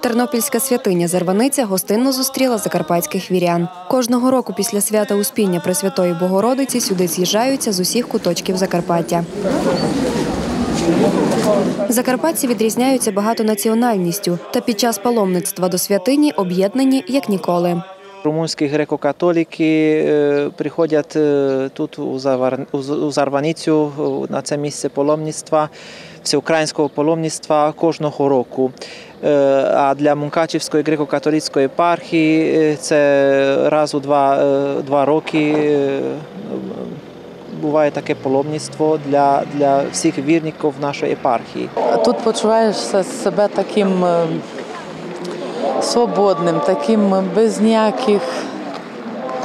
Тернопільська святиня Зарваниця гостинно зустріла закарпатських вірян. Кожного року після свята Успіння Пресвятої Богородиці сюди з'їжджаються з усіх куточків Закарпаття. Закарпатці відрізняються багатонаціональністю та під час паломництва до святині об'єднані як ніколи. Румунські греко-католики е, приходять е, тут у Завар- у З- у Зарваницю е, на це місце паломництва, всеукраїнського паломництва кожного року. А для Мункачівської греко-католицької єпархії е, це раз у два, два роки буває таке паломництво для, для всіх вірників нашої єпархії. Тут почуваєш себе таким свободним, таким е, без ніяких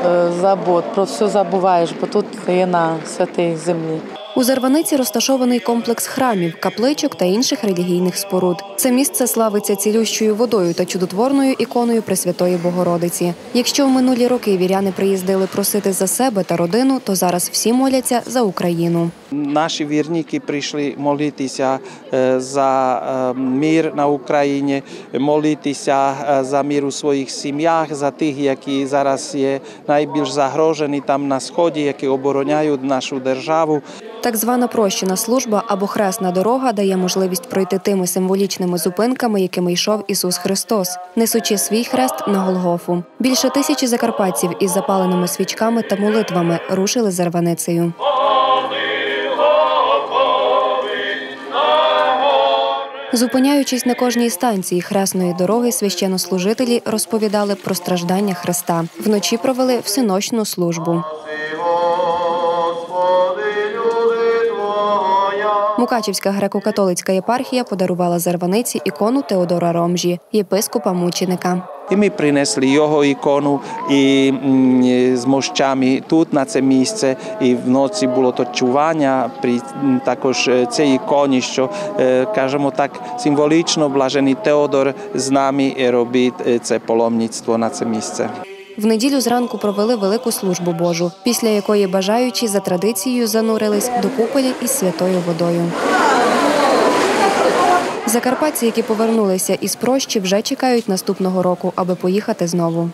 е, забот. Про все забуваєш, бо тут є на святій землі. У Зарваниці розташований комплекс храмів, капличок та інших релігійних споруд. Це місце славиться цілющою водою та чудотворною іконою Пресвятої Богородиці. Якщо в минулі роки віряни приїздили просити за себе та родину, то зараз всі моляться за Україну. Наші вірники прийшли молитися е, за е, мир на Україні, молитися е, за мир у своїх сім'ях, за тих, які зараз є найбільш загрожені там на сході, які обороняють нашу державу. Так звана прощена служба або хресна дорога дає можливість пройти тими символічними зупинками, якими йшов Ісус Христос, несучи свій хрест на Голгофу. Більше тисячі закарпатців із запаленими свічками та молитвами рушили Зарваницею. Зупиняючись на кожній станції хресної дороги, священнослужителі розповідали про страждання Христа. Вночі провели всеночну службу. Мукачівська греко-католицька єпархія подарувала Зарваниці ікону Теодора Ромжі, єпископа мученика. І ми принесли його ікону і з мощами тут на це місце. І вночі було то чування при також е, цій іконі, що е, кажемо так символічно, блажений Теодор з нами робить е, це паломництво на це місце. В неділю зранку провели велику службу Божу, після якої бажаючі за традицією занурились до куполі із святою водою. Закарпатці, які повернулися із прощі, вже чекають наступного року, аби поїхати знову.